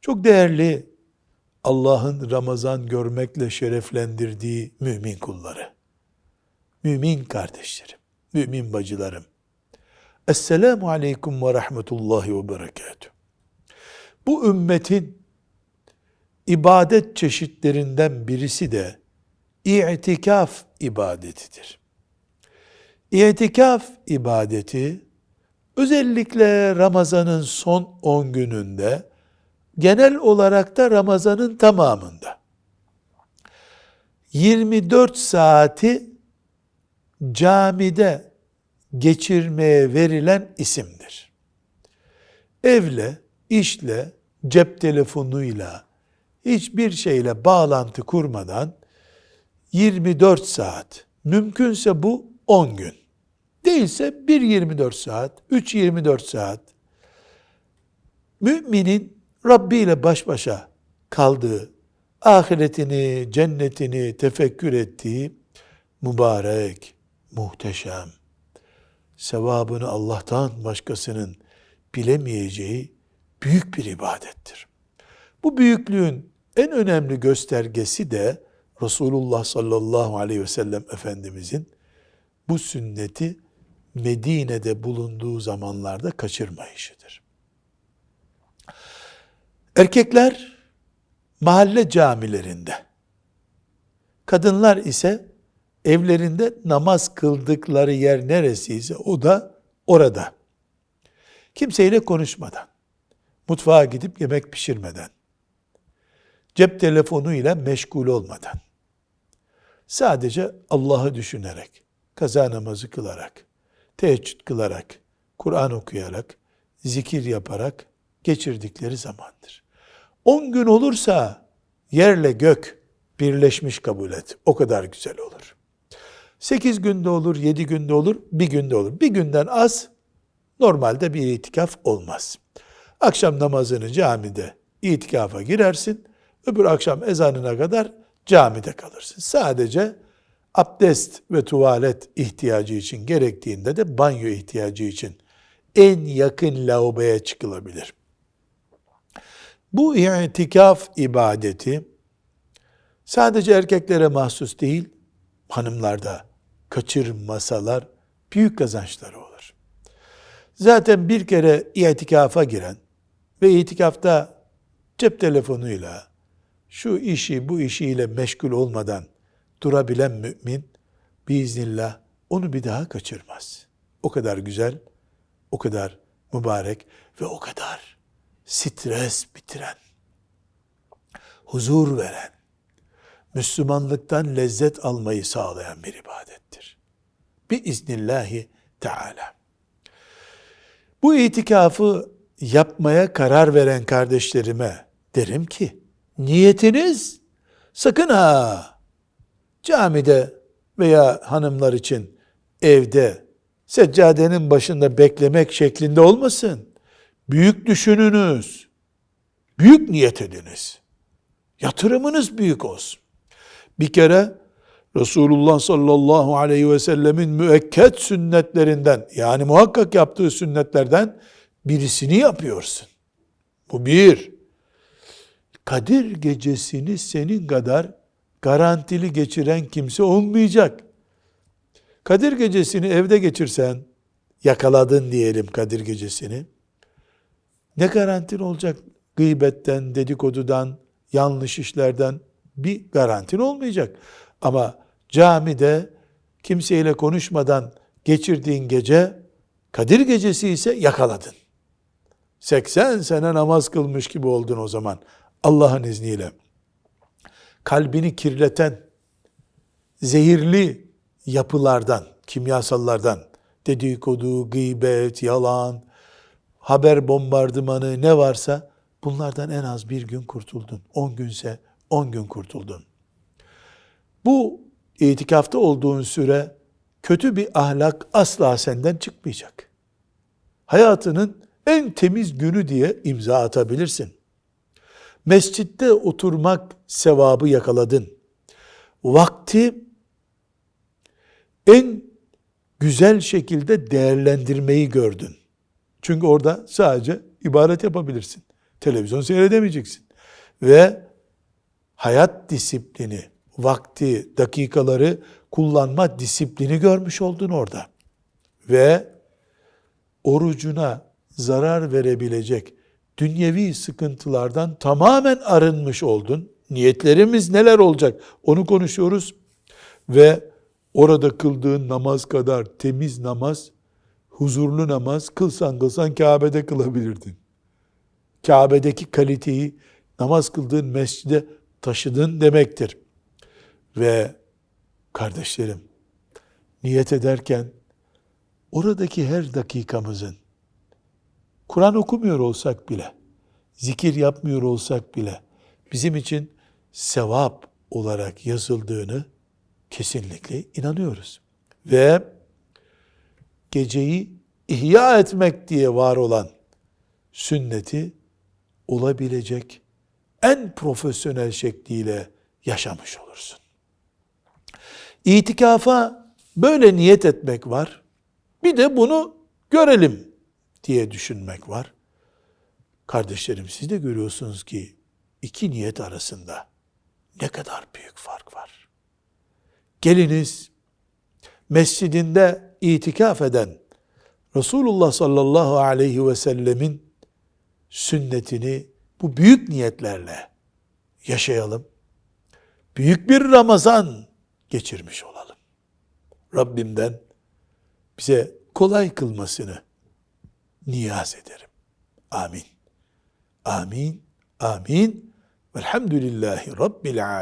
Çok değerli Allah'ın Ramazan görmekle şereflendirdiği mümin kulları, mümin kardeşlerim, mümin bacılarım. Esselamu aleyküm ve rahmetullahi ve berekatuhu. Bu ümmetin ibadet çeşitlerinden birisi de İtikaf ibadetidir. İtikaf ibadeti özellikle Ramazan'ın son 10 gününde genel olarak da Ramazan'ın tamamında 24 saati camide geçirmeye verilen isimdir. Evle, işle, cep telefonuyla, hiçbir şeyle bağlantı kurmadan 24 saat, mümkünse bu 10 gün. Değilse 1-24 saat, 3-24 saat. Müminin Rabbi ile baş başa kaldığı, ahiretini, cennetini tefekkür ettiği mübarek, muhteşem, sevabını Allah'tan başkasının bilemeyeceği büyük bir ibadettir. Bu büyüklüğün en önemli göstergesi de Resulullah sallallahu aleyhi ve sellem Efendimizin bu sünneti Medine'de bulunduğu zamanlarda kaçırmayışıdır. Erkekler mahalle camilerinde, kadınlar ise evlerinde namaz kıldıkları yer neresiyse o da orada. Kimseyle konuşmadan, mutfağa gidip yemek pişirmeden, cep telefonuyla meşgul olmadan, sadece Allah'ı düşünerek, kaza namazı kılarak, teheccüd kılarak, Kur'an okuyarak, zikir yaparak geçirdikleri zamandır. 10 gün olursa yerle gök birleşmiş kabul et. O kadar güzel olur. 8 günde olur, 7 günde olur, bir günde olur. Bir günden az normalde bir itikaf olmaz. Akşam namazını camide itikafa girersin. Öbür akşam ezanına kadar camide kalırsın. Sadece abdest ve tuvalet ihtiyacı için gerektiğinde de banyo ihtiyacı için en yakın lavaboya çıkılabilir. Bu itikaf ibadeti sadece erkeklere mahsus değil, hanımlarda kaçırmasalar büyük kazançları olur. Zaten bir kere itikafa giren ve itikafta cep telefonuyla şu işi bu işiyle meşgul olmadan durabilen mümin biiznillah onu bir daha kaçırmaz. O kadar güzel, o kadar mübarek ve o kadar stres bitiren, huzur veren, Müslümanlıktan lezzet almayı sağlayan bir ibadettir. Biiznillahi Teala. Bu itikafı yapmaya karar veren kardeşlerime derim ki, niyetiniz sakın ha camide veya hanımlar için evde seccadenin başında beklemek şeklinde olmasın. Büyük düşününüz. Büyük niyet ediniz. Yatırımınız büyük olsun. Bir kere Resulullah sallallahu aleyhi ve sellemin müekket sünnetlerinden yani muhakkak yaptığı sünnetlerden birisini yapıyorsun. Bu bir. Kadir gecesini senin kadar garantili geçiren kimse olmayacak. Kadir gecesini evde geçirsen, yakaladın diyelim Kadir gecesini. Ne garantin olacak? Gıybetten, dedikodudan, yanlış işlerden bir garantin olmayacak. Ama camide kimseyle konuşmadan geçirdiğin gece Kadir gecesi ise yakaladın. 80 sene namaz kılmış gibi oldun o zaman Allah'ın izniyle. Kalbini kirleten zehirli yapılardan, kimyasallardan, dedikodu, gıybet, yalan, haber bombardımanı ne varsa bunlardan en az bir gün kurtuldun. 10 günse 10 gün kurtuldun. Bu itikafta olduğun süre kötü bir ahlak asla senden çıkmayacak. Hayatının en temiz günü diye imza atabilirsin. Mescitte oturmak sevabı yakaladın. Vakti en güzel şekilde değerlendirmeyi gördün. Çünkü orada sadece ibadet yapabilirsin. Televizyon seyredemeyeceksin. Ve hayat disiplini, vakti, dakikaları kullanma disiplini görmüş oldun orada. Ve orucuna zarar verebilecek dünyevi sıkıntılardan tamamen arınmış oldun. Niyetlerimiz neler olacak onu konuşuyoruz. Ve orada kıldığın namaz kadar temiz namaz, huzurlu namaz kılsan kılsan Kabe'de kılabilirdin. Kabe'deki kaliteyi namaz kıldığın mescide taşıdın demektir. Ve kardeşlerim, niyet ederken oradaki her dakikamızın Kur'an okumuyor olsak bile, zikir yapmıyor olsak bile bizim için sevap olarak yazıldığını kesinlikle inanıyoruz. Ve geceyi ihya etmek diye var olan sünneti olabilecek en profesyonel şekliyle yaşamış olursun. İtikafa böyle niyet etmek var. Bir de bunu görelim diye düşünmek var. Kardeşlerim siz de görüyorsunuz ki iki niyet arasında ne kadar büyük fark var. Geliniz mescidinde itikaf eden Resulullah sallallahu aleyhi ve sellemin sünnetini bu büyük niyetlerle yaşayalım. Büyük bir Ramazan geçirmiş olalım. Rabbimden bize kolay kılmasını niyaz ederim. Amin. Amin. Amin. Velhamdülillahi Rabbil alemin.